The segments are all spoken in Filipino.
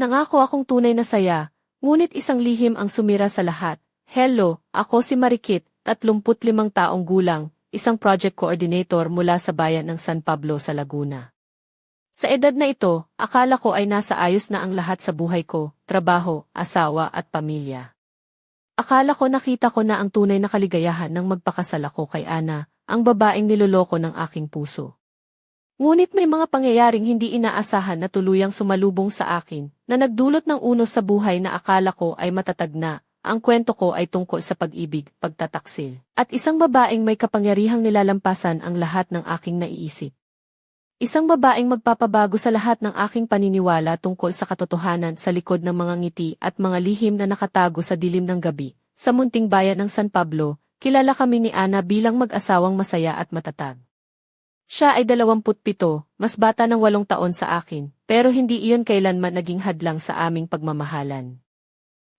Nangako akong tunay na saya, ngunit isang lihim ang sumira sa lahat. Hello, ako si Marikit, 35 taong gulang, isang project coordinator mula sa bayan ng San Pablo sa Laguna. Sa edad na ito, akala ko ay nasa ayos na ang lahat sa buhay ko, trabaho, asawa at pamilya. Akala ko nakita ko na ang tunay na kaligayahan nang magpakasal ako kay Ana, ang babaeng niloloko ng aking puso. Ngunit may mga pangyayaring hindi inaasahan na tuluyang sumalubong sa akin, na nagdulot ng unos sa buhay na akala ko ay matatag na, ang kwento ko ay tungkol sa pag-ibig, pagtataksil, at isang babaeng may kapangyarihang nilalampasan ang lahat ng aking naiisip. Isang babaeng magpapabago sa lahat ng aking paniniwala tungkol sa katotohanan sa likod ng mga ngiti at mga lihim na nakatago sa dilim ng gabi. Sa munting bayan ng San Pablo, kilala kami ni Ana bilang mag-asawang masaya at matatag. Siya ay 27, mas bata ng walong taon sa akin, pero hindi iyon kailanman naging hadlang sa aming pagmamahalan.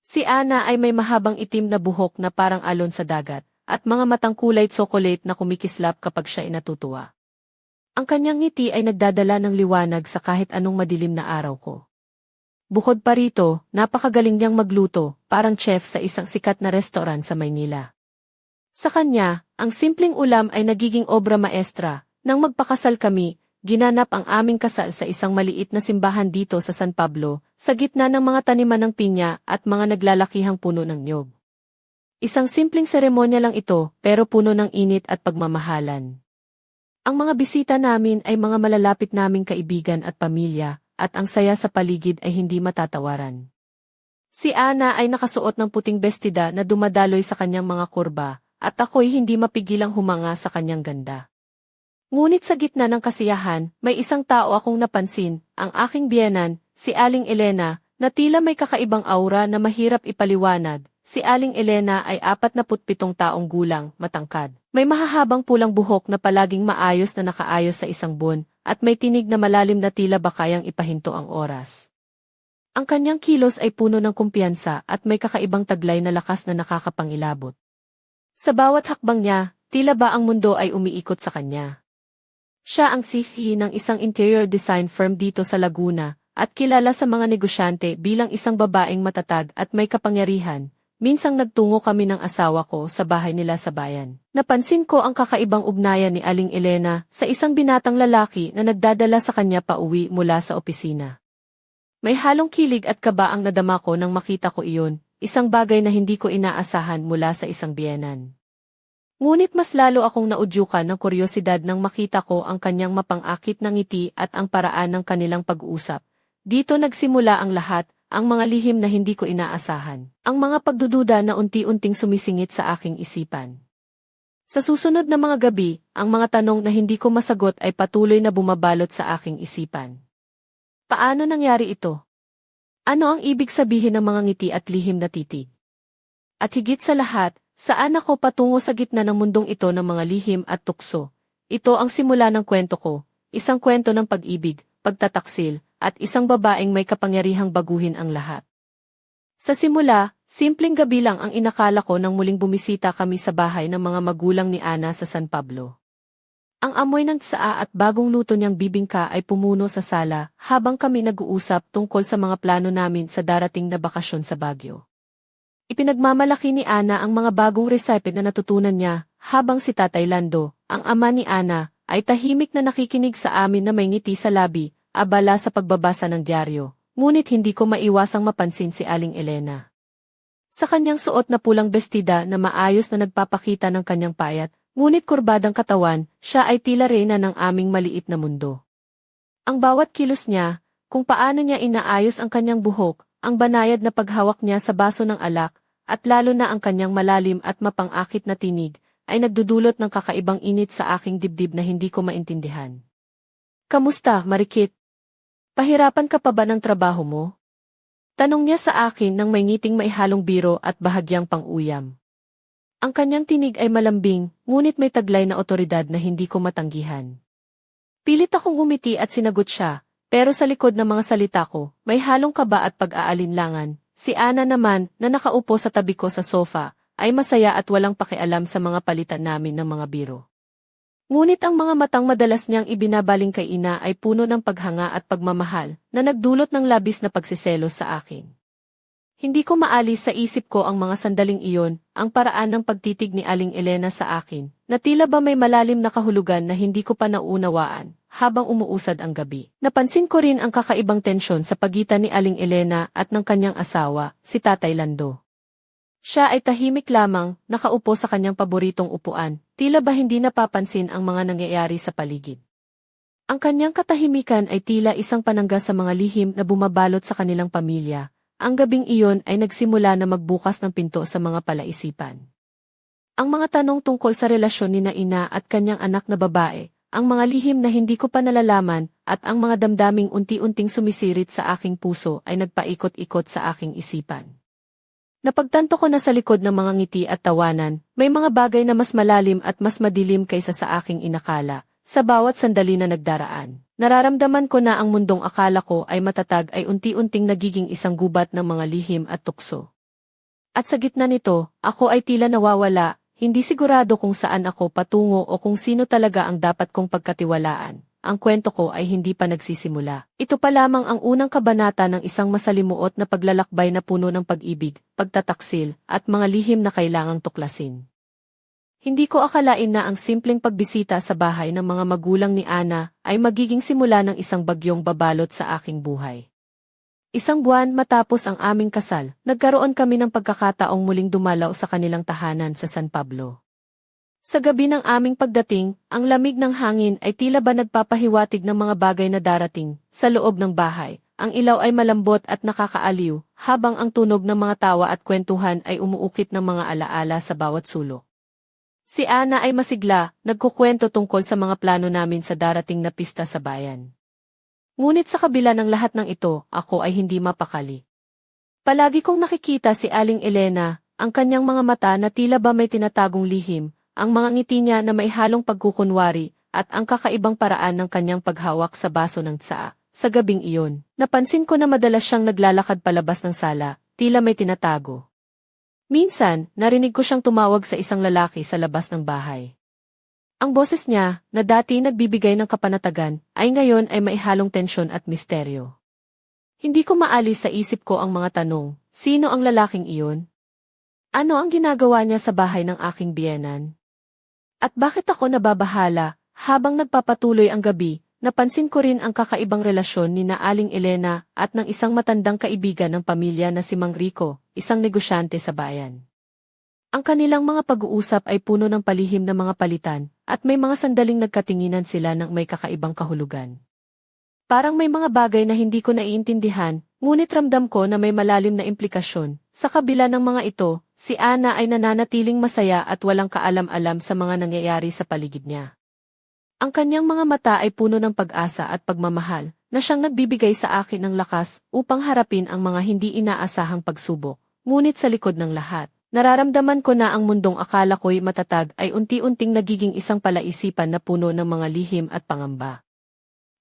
Si Ana ay may mahabang itim na buhok na parang alon sa dagat, at mga matang kulay tsokolate na kumikislap kapag siya ay natutuwa. Ang kanyang ngiti ay nagdadala ng liwanag sa kahit anong madilim na araw ko. Bukod pa rito, napakagaling niyang magluto, parang chef sa isang sikat na restaurant sa Maynila. Sa kanya, ang simpleng ulam ay nagiging obra maestra. Nang magpakasal kami, ginanap ang aming kasal sa isang maliit na simbahan dito sa San Pablo, sa gitna ng mga taniman ng pinya at mga naglalakihang puno ng nyog. Isang simpleng seremonya lang ito, pero puno ng init at pagmamahalan. Ang mga bisita namin ay mga malalapit naming kaibigan at pamilya, at ang saya sa paligid ay hindi matatawaran. Si Ana ay nakasuot ng puting bestida na dumadaloy sa kanyang mga kurba, at ako'y hindi mapigilang humanga sa kanyang ganda. Ngunit sa gitna ng kasiyahan, may isang tao akong napansin, ang aking biyenan, si Aling Elena, na tila may kakaibang aura na mahirap ipaliwanag. Si Aling Elena ay 47 taong gulang, matangkad. May mahahabang pulang buhok na palaging maayos na nakaayos sa isang buwan, at may tinig na malalim na tila ba kayang ipahinto ang oras. Ang kanyang kilos ay puno ng kumpiyansa at may kakaibang taglay na lakas na nakakapangilabot. Sa bawat hakbang niya, tila ba ang mundo ay umiikot sa kanya. Siya ang CEO ng isang interior design firm dito sa Laguna, at kilala sa mga negosyante bilang isang babaeng matatag at may kapangyarihan, Minsang nagtungo kami ng asawa ko sa bahay nila sa bayan. Napansin ko ang kakaibang ugnayan ni Aling Elena sa isang binatang lalaki na nagdadala sa kanya pa uwi mula sa opisina. May halong kilig at kaba ang nadama ko nang makita ko iyon, isang bagay na hindi ko inaasahan mula sa isang biyenan. Ngunit mas lalo akong naudyukan ng kuryosidad nang makita ko ang kanyang mapangakit na ngiti at ang paraan ng kanilang pag-uusap. Dito nagsimula ang lahat, ang mga lihim na hindi ko inaasahan, ang mga pagdududa na unti-unting sumisingit sa aking isipan. Sa susunod na mga gabi, ang mga tanong na hindi ko masagot ay patuloy na bumabalot sa aking isipan. Paano nangyari ito? Ano ang ibig sabihin ng mga ngiti at lihim na titig? At higit sa lahat, saan ako patungo sa gitna ng mundong ito ng mga lihim at tukso? Ito ang simula ng kwento ko, isang kwento ng pag-ibig, pagtataksil, at isang babaeng may kapangyarihang baguhin ang lahat. Sa simula, simpleng gabi lang ang inakala ko nang muling bumisita kami sa bahay ng mga magulang ni Ana sa San Pablo. Ang amoy ng tsaa at bagong luto niyang bibingka ay pumuno sa sala habang kami nag-uusap tungkol sa mga plano namin sa darating na bakasyon sa Baguio. Ipinagmamalaki ni Ana ang mga bagong recipe na natutunan niya habang si Tatay Lando, ang ama ni Ana, ay tahimik na nakikinig sa amin na may ngiti sa labi abala sa pagbabasa ng dyaryo, ngunit hindi ko maiwasang mapansin si Aling Elena. Sa kanyang suot na pulang bestida na maayos na nagpapakita ng kanyang payat, ngunit kurbadang katawan, siya ay tila reyna ng aming maliit na mundo. Ang bawat kilos niya, kung paano niya inaayos ang kanyang buhok, ang banayad na paghawak niya sa baso ng alak, at lalo na ang kanyang malalim at mapangakit na tinig, ay nagdudulot ng kakaibang init sa aking dibdib na hindi ko maintindihan. Kamusta, Marikit? Pahirapan ka pa ba ng trabaho mo? Tanong niya sa akin nang may ngiting maihalong biro at bahagyang pang-uyam. Ang kanyang tinig ay malambing, ngunit may taglay na otoridad na hindi ko matanggihan. Pilit akong umiti at sinagot siya, pero sa likod ng mga salita ko, may halong kaba at pag-aalinlangan. Si Ana naman, na nakaupo sa tabi ko sa sofa, ay masaya at walang pakialam sa mga palitan namin ng mga biro. Ngunit ang mga matang madalas niyang ibinabaling kay ina ay puno ng paghanga at pagmamahal na nagdulot ng labis na pagsiselos sa akin. Hindi ko maalis sa isip ko ang mga sandaling iyon, ang paraan ng pagtitig ni Aling Elena sa akin, na tila ba may malalim na kahulugan na hindi ko pa naunawaan, habang umuusad ang gabi. Napansin ko rin ang kakaibang tensyon sa pagitan ni Aling Elena at ng kanyang asawa, si Tatay Lando. Siya ay tahimik lamang, nakaupo sa kanyang paboritong upuan, tila ba hindi napapansin ang mga nangyayari sa paligid. Ang kanyang katahimikan ay tila isang panangga sa mga lihim na bumabalot sa kanilang pamilya, ang gabing iyon ay nagsimula na magbukas ng pinto sa mga palaisipan. Ang mga tanong tungkol sa relasyon ni na ina at kanyang anak na babae, ang mga lihim na hindi ko pa nalalaman, at ang mga damdaming unti-unting sumisirit sa aking puso ay nagpaikot-ikot sa aking isipan. Napagtanto ko na sa likod ng mga ngiti at tawanan, may mga bagay na mas malalim at mas madilim kaysa sa aking inakala, sa bawat sandali na nagdaraan. Nararamdaman ko na ang mundong akala ko ay matatag ay unti-unting nagiging isang gubat ng mga lihim at tukso. At sa gitna nito, ako ay tila nawawala, hindi sigurado kung saan ako patungo o kung sino talaga ang dapat kong pagkatiwalaan. Ang kwento ko ay hindi pa nagsisimula. Ito pa lamang ang unang kabanata ng isang masalimuot na paglalakbay na puno ng pag-ibig, pagtataksil, at mga lihim na kailangang tuklasin. Hindi ko akalain na ang simpleng pagbisita sa bahay ng mga magulang ni Ana ay magiging simula ng isang bagyong babalot sa aking buhay. Isang buwan matapos ang aming kasal, nagkaroon kami ng pagkakataong muling dumalaw sa kanilang tahanan sa San Pablo. Sa gabi ng aming pagdating, ang lamig ng hangin ay tila ba nagpapahiwatig ng mga bagay na darating sa loob ng bahay. Ang ilaw ay malambot at nakakaaliw, habang ang tunog ng mga tawa at kwentuhan ay umuukit ng mga alaala sa bawat sulok. Si Ana ay masigla, nagkukwento tungkol sa mga plano namin sa darating na pista sa bayan. Ngunit sa kabila ng lahat ng ito, ako ay hindi mapakali. Palagi kong nakikita si Aling Elena, ang kanyang mga mata na tila ba may tinatagong lihim, ang mga ngiti niya na may halong pagkukunwari, at ang kakaibang paraan ng kanyang paghawak sa baso ng tsaa. Sa gabing iyon, napansin ko na madalas siyang naglalakad palabas ng sala, tila may tinatago. Minsan, narinig ko siyang tumawag sa isang lalaki sa labas ng bahay. Ang boses niya, na dati nagbibigay ng kapanatagan, ay ngayon ay may halong tensyon at misteryo. Hindi ko maalis sa isip ko ang mga tanong, sino ang lalaking iyon? Ano ang ginagawa niya sa bahay ng aking biyenan? At bakit ako nababahala, habang nagpapatuloy ang gabi, napansin ko rin ang kakaibang relasyon ni na Aling Elena at ng isang matandang kaibigan ng pamilya na si Mang Rico, isang negosyante sa bayan. Ang kanilang mga pag-uusap ay puno ng palihim na mga palitan, at may mga sandaling nagkatinginan sila ng may kakaibang kahulugan. Parang may mga bagay na hindi ko naiintindihan, ngunit ramdam ko na may malalim na implikasyon. Sa kabila ng mga ito, si Ana ay nananatiling masaya at walang kaalam-alam sa mga nangyayari sa paligid niya. Ang kanyang mga mata ay puno ng pag-asa at pagmamahal, na siyang nagbibigay sa akin ng lakas upang harapin ang mga hindi inaasahang pagsubok. Ngunit sa likod ng lahat, nararamdaman ko na ang mundong akala ko'y matatag ay unti-unting nagiging isang palaisipan na puno ng mga lihim at pangamba.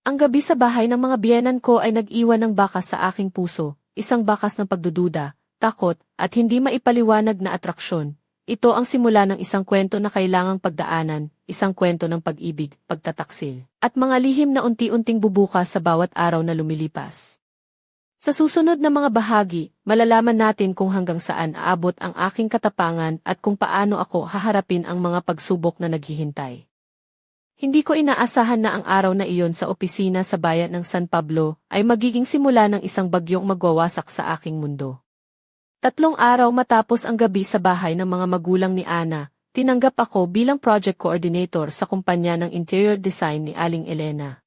Ang gabi sa bahay ng mga biyenan ko ay nag-iwan ng bakas sa aking puso, isang bakas ng pagdududa, takot, at hindi maipaliwanag na atraksyon. Ito ang simula ng isang kwento na kailangang pagdaanan, isang kwento ng pag-ibig, pagtataksil, at mga lihim na unti-unting bubukas sa bawat araw na lumilipas. Sa susunod na mga bahagi, malalaman natin kung hanggang saan aabot ang aking katapangan at kung paano ako haharapin ang mga pagsubok na naghihintay. Hindi ko inaasahan na ang araw na iyon sa opisina sa bayan ng San Pablo ay magiging simula ng isang bagyong magwawasak sa aking mundo. Tatlong araw matapos ang gabi sa bahay ng mga magulang ni Ana, tinanggap ako bilang project coordinator sa kumpanya ng interior design ni Aling Elena.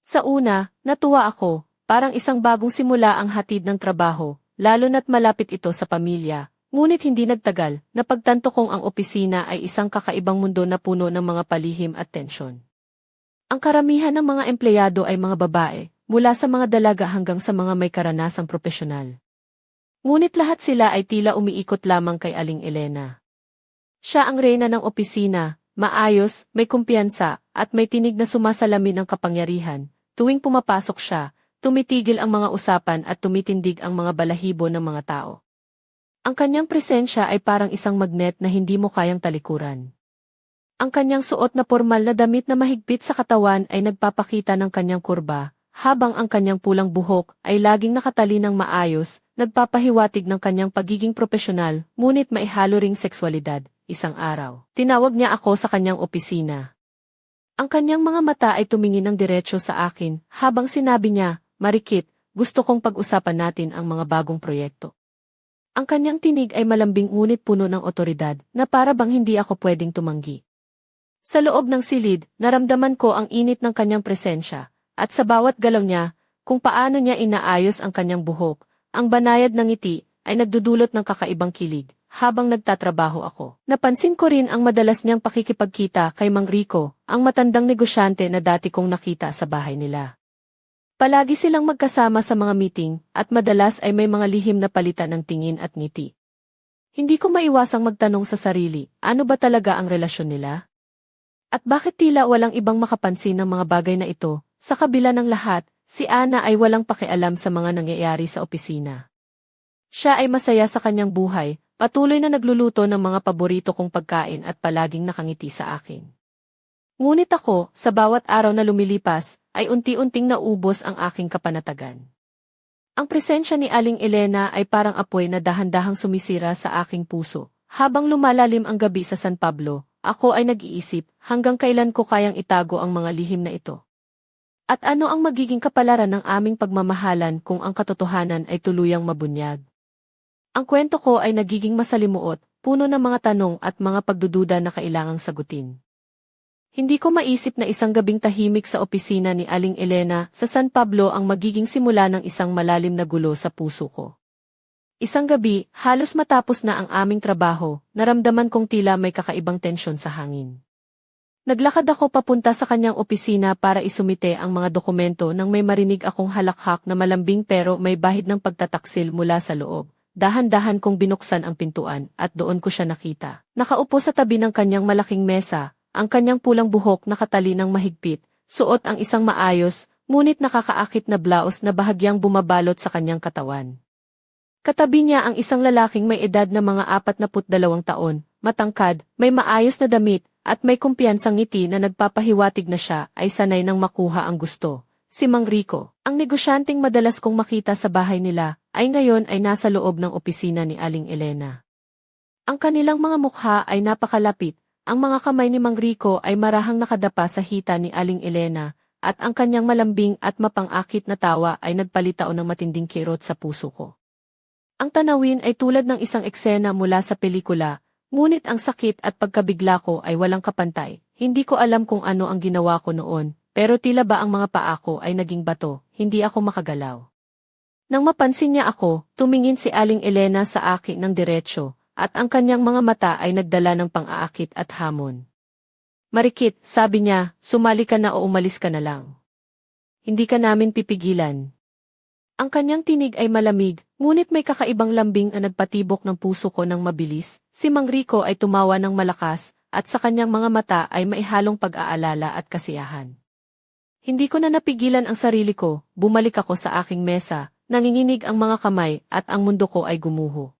Sa una, natuwa ako, parang isang bagong simula ang hatid ng trabaho, lalo na't malapit ito sa pamilya, Ngunit hindi nagtagal, napagtanto kong ang opisina ay isang kakaibang mundo na puno ng mga palihim at tensyon. Ang karamihan ng mga empleyado ay mga babae, mula sa mga dalaga hanggang sa mga may karanasang propesyonal. Ngunit lahat sila ay tila umiikot lamang kay Aling Elena. Siya ang reyna ng opisina, maayos, may kumpiyansa, at may tinig na sumasalamin ng kapangyarihan. Tuwing pumapasok siya, tumitigil ang mga usapan at tumitindig ang mga balahibo ng mga tao. Ang kanyang presensya ay parang isang magnet na hindi mo kayang talikuran. Ang kanyang suot na formal na damit na mahigpit sa katawan ay nagpapakita ng kanyang kurba, habang ang kanyang pulang buhok ay laging nakatali ng maayos, nagpapahiwatig ng kanyang pagiging propesyonal, ngunit maihalo ring sexualidad, isang araw. Tinawag niya ako sa kanyang opisina. Ang kanyang mga mata ay tumingin ng diretsyo sa akin, habang sinabi niya, Marikit, gusto kong pag-usapan natin ang mga bagong proyekto. Ang kanyang tinig ay malambing ngunit puno ng otoridad, na para bang hindi ako pwedeng tumanggi. Sa loob ng silid, naramdaman ko ang init ng kanyang presensya, at sa bawat galaw niya, kung paano niya inaayos ang kanyang buhok, ang banayad ng ngiti ay nagdudulot ng kakaibang kilig habang nagtatrabaho ako. Napansin ko rin ang madalas niyang pakikipagkita kay Mang Rico, ang matandang negosyante na dati kong nakita sa bahay nila. Palagi silang magkasama sa mga meeting at madalas ay may mga lihim na palitan ng tingin at ngiti. Hindi ko maiwasang magtanong sa sarili, ano ba talaga ang relasyon nila? At bakit tila walang ibang makapansin ng mga bagay na ito? Sa kabila ng lahat, si Ana ay walang pakialam sa mga nangyayari sa opisina. Siya ay masaya sa kanyang buhay, patuloy na nagluluto ng mga paborito kong pagkain at palaging nakangiti sa akin. Ngunit ako, sa bawat araw na lumilipas, ay unti-unting naubos ang aking kapanatagan. Ang presensya ni Aling Elena ay parang apoy na dahan-dahang sumisira sa aking puso. Habang lumalalim ang gabi sa San Pablo, ako ay nag-iisip hanggang kailan ko kayang itago ang mga lihim na ito. At ano ang magiging kapalaran ng aming pagmamahalan kung ang katotohanan ay tuluyang mabunyag? Ang kwento ko ay nagiging masalimuot, puno ng mga tanong at mga pagdududa na kailangang sagutin. Hindi ko maisip na isang gabing tahimik sa opisina ni Aling Elena sa San Pablo ang magiging simula ng isang malalim na gulo sa puso ko. Isang gabi, halos matapos na ang aming trabaho, naramdaman kong tila may kakaibang tensyon sa hangin. Naglakad ako papunta sa kanyang opisina para isumite ang mga dokumento nang may marinig akong halakhak na malambing pero may bahid ng pagtataksil mula sa loob. Dahan-dahan kong binuksan ang pintuan at doon ko siya nakita. Nakaupo sa tabi ng kanyang malaking mesa, ang kanyang pulang buhok nakatali ng mahigpit, suot ang isang maayos, ngunit nakakaakit na blouse na bahagyang bumabalot sa kanyang katawan. Katabi niya ang isang lalaking may edad na mga 42 taon, matangkad, may maayos na damit, at may kumpiyansang ngiti na nagpapahiwatig na siya ay sanay nang makuha ang gusto. Si Mang Rico, ang negosyanteng madalas kong makita sa bahay nila, ay ngayon ay nasa loob ng opisina ni Aling Elena. Ang kanilang mga mukha ay napakalapit, ang mga kamay ni Mang Rico ay marahang nakadapa sa hita ni Aling Elena, at ang kanyang malambing at mapangakit na tawa ay nagpalitaw ng matinding kirot sa puso ko. Ang tanawin ay tulad ng isang eksena mula sa pelikula, ngunit ang sakit at pagkabigla ko ay walang kapantay. Hindi ko alam kung ano ang ginawa ko noon, pero tila ba ang mga paa ko ay naging bato, hindi ako makagalaw. Nang mapansin niya ako, tumingin si Aling Elena sa akin ng diretsyo, at ang kanyang mga mata ay nagdala ng pang-aakit at hamon. Marikit, sabi niya, sumali ka na o umalis ka na lang. Hindi ka namin pipigilan. Ang kanyang tinig ay malamig, ngunit may kakaibang lambing na nagpatibok ng puso ko ng mabilis. Si Mang Rico ay tumawa ng malakas, at sa kanyang mga mata ay maihalong pag-aalala at kasiyahan. Hindi ko na napigilan ang sarili ko, bumalik ako sa aking mesa, nanginginig ang mga kamay at ang mundo ko ay gumuho.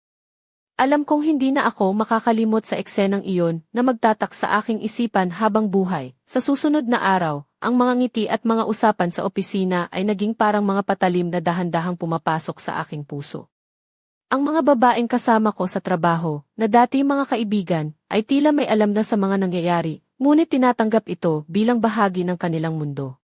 Alam kong hindi na ako makakalimot sa eksenang iyon na magtatak sa aking isipan habang buhay. Sa susunod na araw, ang mga ngiti at mga usapan sa opisina ay naging parang mga patalim na dahan-dahang pumapasok sa aking puso. Ang mga babaeng kasama ko sa trabaho, na dati mga kaibigan, ay tila may alam na sa mga nangyayari, ngunit tinatanggap ito bilang bahagi ng kanilang mundo.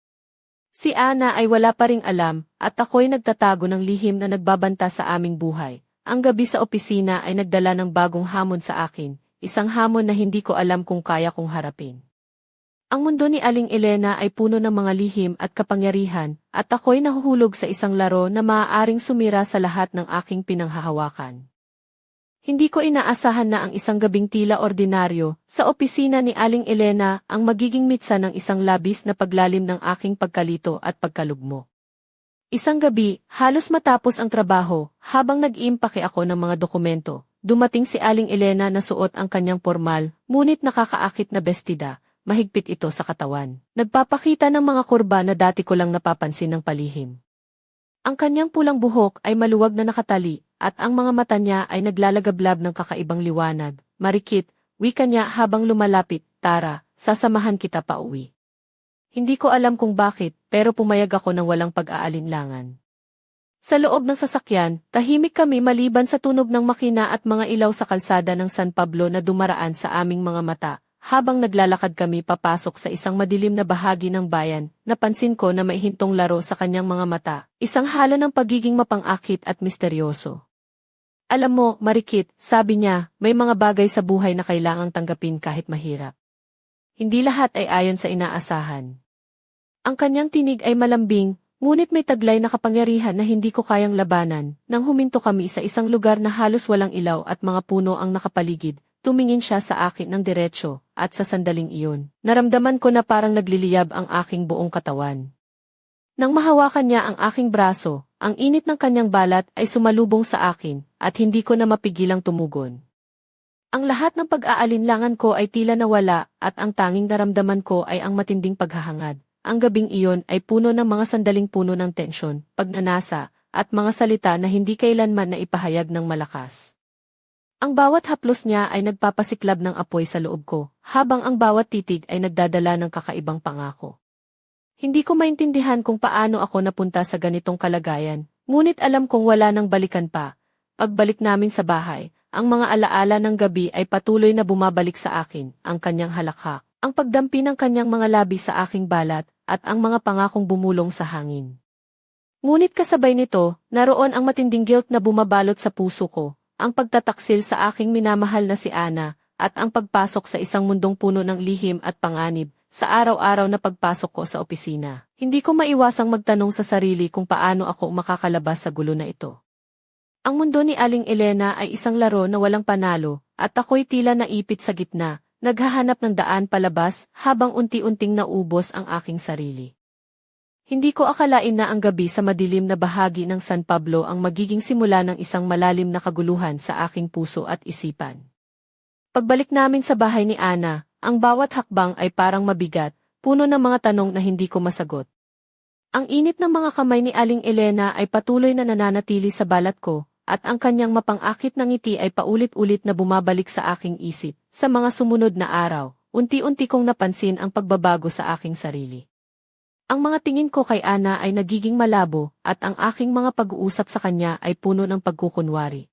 Si Ana ay wala pa ring alam, at ako'y nagtatago ng lihim na nagbabanta sa aming buhay. Ang gabi sa opisina ay nagdala ng bagong hamon sa akin, isang hamon na hindi ko alam kung kaya kong harapin. Ang mundo ni Aling Elena ay puno ng mga lihim at kapangyarihan, at ako'y nahuhulog sa isang laro na maaaring sumira sa lahat ng aking pinanghahawakan. Hindi ko inaasahan na ang isang gabing tila ordinaryo, sa opisina ni Aling Elena ang magiging mitsa ng isang labis na paglalim ng aking pagkalito at pagkalugmo. Isang gabi, halos matapos ang trabaho, habang nag-iimpake ako ng mga dokumento, dumating si Aling Elena na suot ang kanyang formal, ngunit nakakaakit na bestida, mahigpit ito sa katawan. Nagpapakita ng mga kurba na dati ko lang napapansin ng palihim. Ang kanyang pulang buhok ay maluwag na nakatali, at ang mga mata niya ay naglalagablab ng kakaibang liwanag. Marikit, wika niya habang lumalapit, Tara, sasamahan kita pa uwi. Hindi ko alam kung bakit, pero pumayag ako ng walang pag-aalinlangan. Sa loob ng sasakyan, tahimik kami maliban sa tunog ng makina at mga ilaw sa kalsada ng San Pablo na dumaraan sa aming mga mata. Habang naglalakad kami papasok sa isang madilim na bahagi ng bayan, napansin ko na may hintong laro sa kanyang mga mata, isang halo ng pagiging mapangakit at misteryoso. Alam mo, Marikit, sabi niya, may mga bagay sa buhay na kailangang tanggapin kahit mahirap. Hindi lahat ay ayon sa inaasahan. Ang kanyang tinig ay malambing, ngunit may taglay na kapangyarihan na hindi ko kayang labanan. Nang huminto kami sa isang lugar na halos walang ilaw at mga puno ang nakapaligid, tumingin siya sa akin ng diretsyo, at sa sandaling iyon, naramdaman ko na parang nagliliyab ang aking buong katawan. Nang mahawakan niya ang aking braso, ang init ng kanyang balat ay sumalubong sa akin, at hindi ko na mapigilang tumugon. Ang lahat ng pag-aalinlangan ko ay tila nawala, at ang tanging naramdaman ko ay ang matinding paghahangad. Ang gabing iyon ay puno ng mga sandaling puno ng tensyon, pagnanasa, at mga salita na hindi kailanman na ipahayag ng malakas. Ang bawat haplos niya ay nagpapasiklab ng apoy sa loob ko, habang ang bawat titig ay nagdadala ng kakaibang pangako. Hindi ko maintindihan kung paano ako napunta sa ganitong kalagayan, ngunit alam kong wala nang balikan pa. Pagbalik namin sa bahay, ang mga alaala ng gabi ay patuloy na bumabalik sa akin, ang kanyang halakhak, ang pagdampi ng kanyang mga labi sa aking balat, at ang mga pangakong bumulong sa hangin. Ngunit kasabay nito, naroon ang matinding guilt na bumabalot sa puso ko, ang pagtataksil sa aking minamahal na si Ana, at ang pagpasok sa isang mundong puno ng lihim at panganib, sa araw-araw na pagpasok ko sa opisina. Hindi ko maiwasang magtanong sa sarili kung paano ako makakalabas sa gulo na ito. Ang mundo ni Aling Elena ay isang laro na walang panalo, at ako'y tila naipit sa gitna, naghahanap ng daan palabas habang unti-unting naubos ang aking sarili. Hindi ko akalain na ang gabi sa madilim na bahagi ng San Pablo ang magiging simula ng isang malalim na kaguluhan sa aking puso at isipan. Pagbalik namin sa bahay ni Ana, ang bawat hakbang ay parang mabigat, puno ng mga tanong na hindi ko masagot. Ang init ng mga kamay ni Aling Elena ay patuloy na nananatili sa balat ko, at ang kanyang mapangakit na ngiti ay paulit-ulit na bumabalik sa aking isip. Sa mga sumunod na araw, unti-unti kong napansin ang pagbabago sa aking sarili. Ang mga tingin ko kay Ana ay nagiging malabo, at ang aking mga pag-uusap sa kanya ay puno ng pagkukunwari.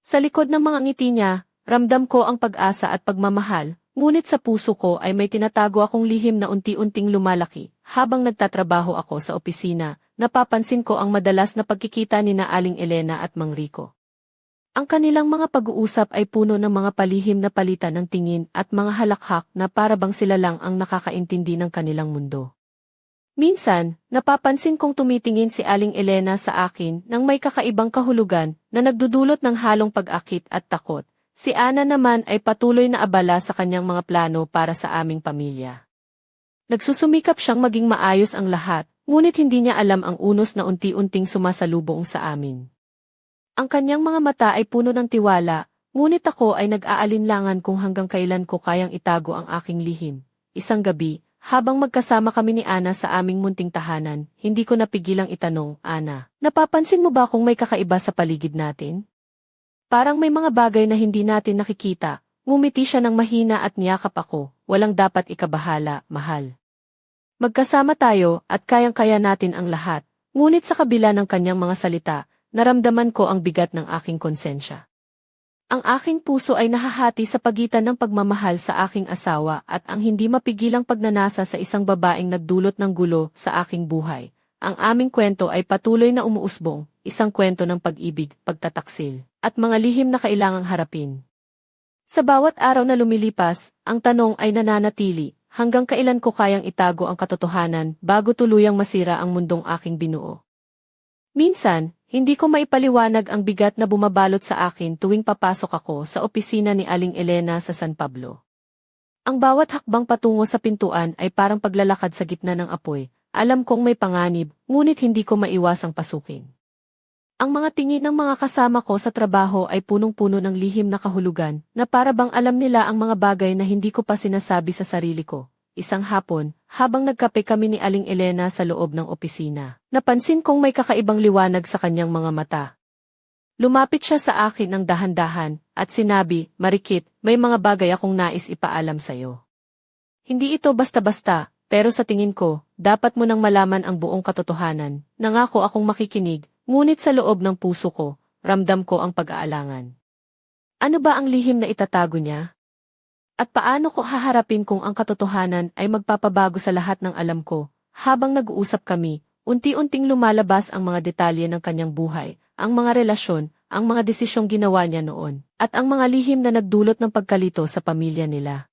Sa likod ng mga ngiti niya, ramdam ko ang pag-asa at pagmamahal, ngunit sa puso ko ay may tinatago akong lihim na unti-unting lumalaki. Habang nagtatrabaho ako sa opisina, napapansin ko ang madalas na pagkikita ni na Aling Elena at Mang Rico. Ang kanilang mga pag-uusap ay puno ng mga palihim na palitan ng tingin at mga halakhak na parabang sila lang ang nakakaintindi ng kanilang mundo. Minsan, napapansin kong tumitingin si Aling Elena sa akin nang may kakaibang kahulugan na nagdudulot ng halong pag-akit at takot. Si Ana naman ay patuloy na abala sa kanyang mga plano para sa aming pamilya. Nagsusumikap siyang maging maayos ang lahat, ngunit hindi niya alam ang unos na unti-unting sumasalubong sa amin. Ang kanyang mga mata ay puno ng tiwala, ngunit ako ay nag-aalinlangan kung hanggang kailan ko kayang itago ang aking lihim. Isang gabi, habang magkasama kami ni Ana sa aming munting tahanan, hindi ko napigilang itanong, Ana, napapansin mo ba kung may kakaiba sa paligid natin? Parang may mga bagay na hindi natin nakikita, ngumiti siya ng mahina at niyakap ako, walang dapat ikabahala, mahal. Magkasama tayo at kayang-kaya natin ang lahat, ngunit sa kabila ng kanyang mga salita, naramdaman ko ang bigat ng aking konsensya. Ang aking puso ay nahahati sa pagitan ng pagmamahal sa aking asawa at ang hindi mapigilang pagnanasa sa isang babaeng nagdulot ng gulo sa aking buhay. Ang aming kwento ay patuloy na umuusbong, isang kwento ng pag-ibig, pagtataksil, at mga lihim na kailangang harapin. Sa bawat araw na lumilipas, ang tanong ay nananatili, hanggang kailan ko kayang itago ang katotohanan bago tuluyang masira ang mundong aking binuo. Minsan, hindi ko maipaliwanag ang bigat na bumabalot sa akin tuwing papasok ako sa opisina ni Aling Elena sa San Pablo. Ang bawat hakbang patungo sa pintuan ay parang paglalakad sa gitna ng apoy. Alam kong may panganib, ngunit hindi ko maiwasang pasukin. Ang mga tingin ng mga kasama ko sa trabaho ay punong-puno ng lihim na kahulugan, na para bang alam nila ang mga bagay na hindi ko pa sinasabi sa sarili ko. Isang hapon, habang nagkape kami ni Aling Elena sa loob ng opisina, napansin kong may kakaibang liwanag sa kanyang mga mata. Lumapit siya sa akin ng dahan-dahan, at sinabi, Marikit, may mga bagay akong nais ipaalam sa'yo. Hindi ito basta-basta, pero sa tingin ko, dapat mo nang malaman ang buong katotohanan. Nangako akong makikinig, ngunit sa loob ng puso ko, ramdam ko ang pag-aalangan. Ano ba ang lihim na itatago niya? At paano ko haharapin kung ang katotohanan ay magpapabago sa lahat ng alam ko? Habang nag-uusap kami, unti-unting lumalabas ang mga detalye ng kanyang buhay, ang mga relasyon, ang mga desisyong ginawa niya noon, at ang mga lihim na nagdulot ng pagkalito sa pamilya nila.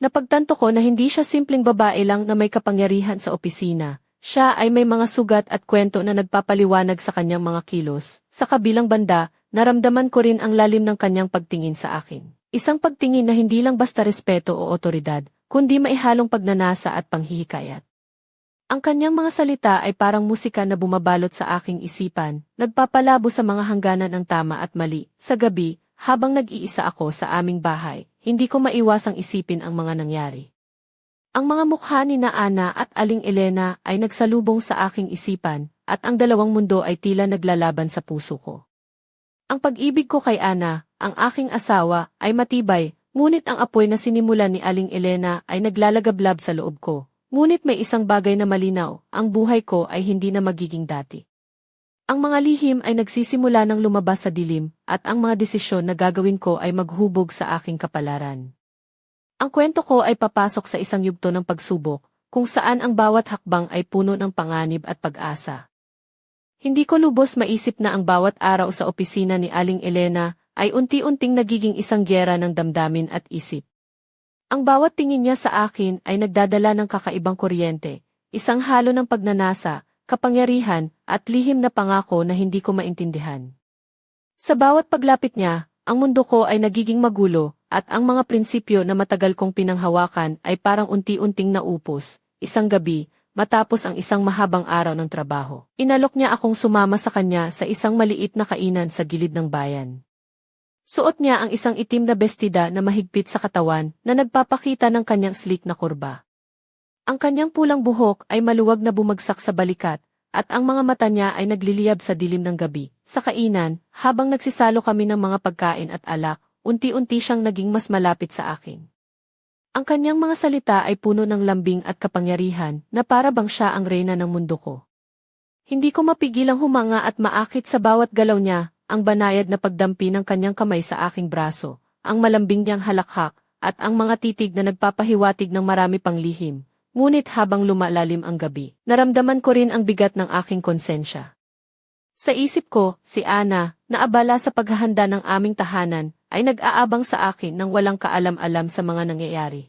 Napagtanto ko na hindi siya simpleng babae lang na may kapangyarihan sa opisina. Siya ay may mga sugat at kwento na nagpapaliwanag sa kanyang mga kilos. Sa kabilang banda, naramdaman ko rin ang lalim ng kanyang pagtingin sa akin. Isang pagtingin na hindi lang basta respeto o otoridad, kundi maihalong pagnanasa at panghihikayat. Ang kanyang mga salita ay parang musika na bumabalot sa aking isipan, nagpapalabo sa mga hangganan ng tama at mali. Sa gabi, habang nag-iisa ako sa aming bahay, hindi ko maiwasang isipin ang mga nangyari. Ang mga mukha ni na Ana at Aling Elena ay nagsalubong sa aking isipan, at ang dalawang mundo ay tila naglalaban sa puso ko. Ang pag-ibig ko kay Ana, ang aking asawa, ay matibay, ngunit ang apoy na sinimulan ni Aling Elena ay naglalagablab sa loob ko. Ngunit may isang bagay na malinaw, ang buhay ko ay hindi na magiging dati. Ang mga lihim ay nagsisimula ng lumabas sa dilim, at ang mga desisyon na gagawin ko ay maghubog sa aking kapalaran. Ang kwento ko ay papasok sa isang yugto ng pagsubok, kung saan ang bawat hakbang ay puno ng panganib at pag-asa. Hindi ko lubos maisip na ang bawat araw sa opisina ni Aling Elena ay unti-unting nagiging isang gyera ng damdamin at isip. Ang bawat tingin niya sa akin ay nagdadala ng kakaibang kuryente, isang halo ng pagnanasa, kapangyarihan, at lihim na pangako na hindi ko maintindihan. Sa bawat paglapit niya, ang mundo ko ay nagiging magulo, at ang mga prinsipyo na matagal kong pinanghawakan ay parang unti-unting naupos. Isang gabi, matapos ang isang mahabang araw ng trabaho, inalok niya akong sumama sa kanya sa isang maliit na kainan sa gilid ng bayan. Suot niya ang isang itim na bestida na mahigpit sa katawan na nagpapakita ng kanyang sleek na kurba. Ang kanyang pulang buhok ay maluwag na bumagsak sa balikat, at ang mga mata niya ay nagliliyab sa dilim ng gabi. Sa kainan, habang nagsisalo kami ng mga pagkain at alak, unti-unti siyang naging mas malapit sa akin. Ang kanyang mga salita ay puno ng lambing at kapangyarihan na para bang siya ang reyna ng mundo ko. Hindi ko mapigilang humanga at maakit sa bawat galaw niya, ang banayad na pagdampi ng kanyang kamay sa aking braso, ang malambing niyang halakhak, at ang mga titig na nagpapahiwatig ng marami pang lihim. Ngunit habang lumalalim ang gabi, naramdaman ko rin ang bigat ng aking konsensya. Sa isip ko, si Ana, na abala sa paghahanda ng aming tahanan, ay nag-aabang sa akin nang walang kaalam-alam sa mga nangyayari.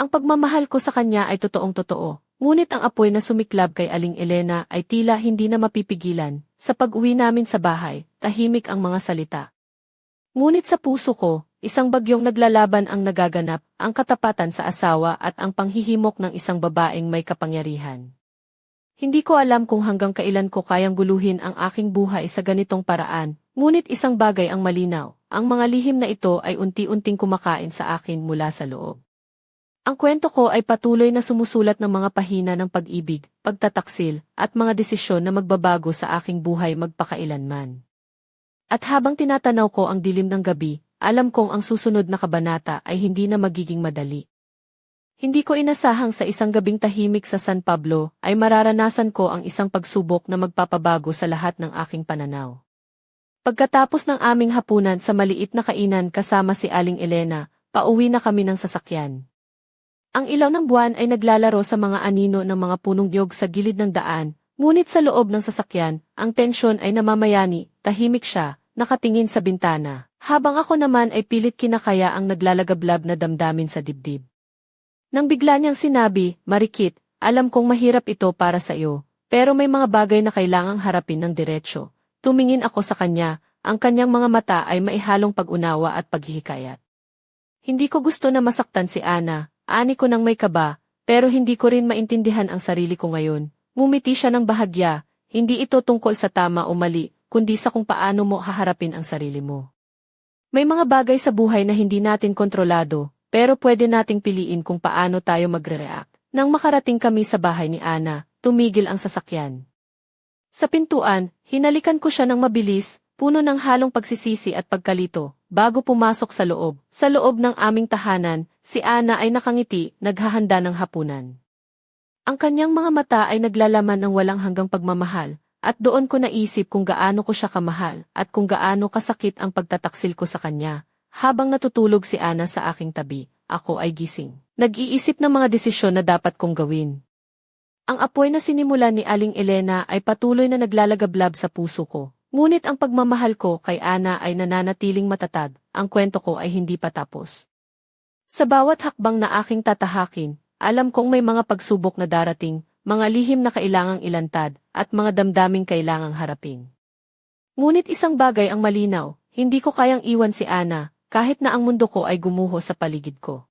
Ang pagmamahal ko sa kanya ay totoong totoo, ngunit ang apoy na sumiklab kay Aling Elena ay tila hindi na mapipigilan. Sa pag-uwi namin sa bahay, tahimik ang mga salita. Ngunit sa puso ko, isang bagyong naglalaban ang nagaganap, ang katapatan sa asawa at ang panghihimok ng isang babaeng may kapangyarihan. Hindi ko alam kung hanggang kailan ko kayang guluhin ang aking buhay sa ganitong paraan, ngunit isang bagay ang malinaw, ang mga lihim na ito ay unti-unting kumakain sa akin mula sa loob. Ang kwento ko ay patuloy na sumusulat ng mga pahina ng pag-ibig, pagtataksil, at mga desisyon na magbabago sa aking buhay magpakailanman. At habang tinatanaw ko ang dilim ng gabi, alam kong ang susunod na kabanata ay hindi na magiging madali. Hindi ko inasahang sa isang gabing tahimik sa San Pablo ay mararanasan ko ang isang pagsubok na magpapabago sa lahat ng aking pananaw. Pagkatapos ng aming hapunan sa maliit na kainan kasama si Aling Elena, pauwi na kami ng sasakyan. Ang ilaw ng buwan ay naglalaro sa mga anino ng mga punong yog sa gilid ng daan, ngunit sa loob ng sasakyan, ang tensyon ay namamayani, tahimik siya, nakatingin sa bintana, habang ako naman ay pilit kinakaya ang naglalagablab na damdamin sa dibdib. Nang bigla niyang sinabi, Marikit, alam kong mahirap ito para sa iyo, pero may mga bagay na kailangang harapin ng diretsyo. Tumingin ako sa kanya, ang kanyang mga mata ay maihalong pag-unawa at paghihikayat. Hindi ko gusto na masaktan si Ana, Ani ko nang may kaba, pero hindi ko rin maintindihan ang sarili ko ngayon. Mumiti siya ng bahagya, hindi ito tungkol sa tama o mali, kundi sa kung paano mo haharapin ang sarili mo. May mga bagay sa buhay na hindi natin kontrolado, pero pwede nating piliin kung paano tayo magre-react. Nang makarating kami sa bahay ni Ana, tumigil ang sasakyan. Sa pintuan, hinalikan ko siya ng mabilis, puno ng halong pagsisisi at pagkalito. bago pumasok sa loob. Sa loob ng aming tahanan, si Ana ay nakangiti, naghahanda ng hapunan. Ang kanyang mga mata ay naglalaman ng walang hanggang pagmamahal, at doon ko naisip kung gaano ko siya kamahal, at kung gaano kasakit ang pagtataksil ko sa kanya. Habang natutulog si Ana sa aking tabi, ako ay gising. Nag-iisip ng mga desisyon na dapat kong gawin. Ang apoy na sinimula ni Aling Elena ay patuloy na naglalagablab sa puso ko. Ngunit ang pagmamahal ko kay Ana ay nananatiling matatag, ang kwento ko ay hindi pa tapos. Sa bawat hakbang na aking tatahakin, alam kong may mga pagsubok na darating, mga lihim na kailangang ilantad, at mga damdaming kailangang harapin. Ngunit isang bagay ang malinaw, hindi ko kayang iwan si Ana, kahit na ang mundo ko ay gumuho sa paligid ko.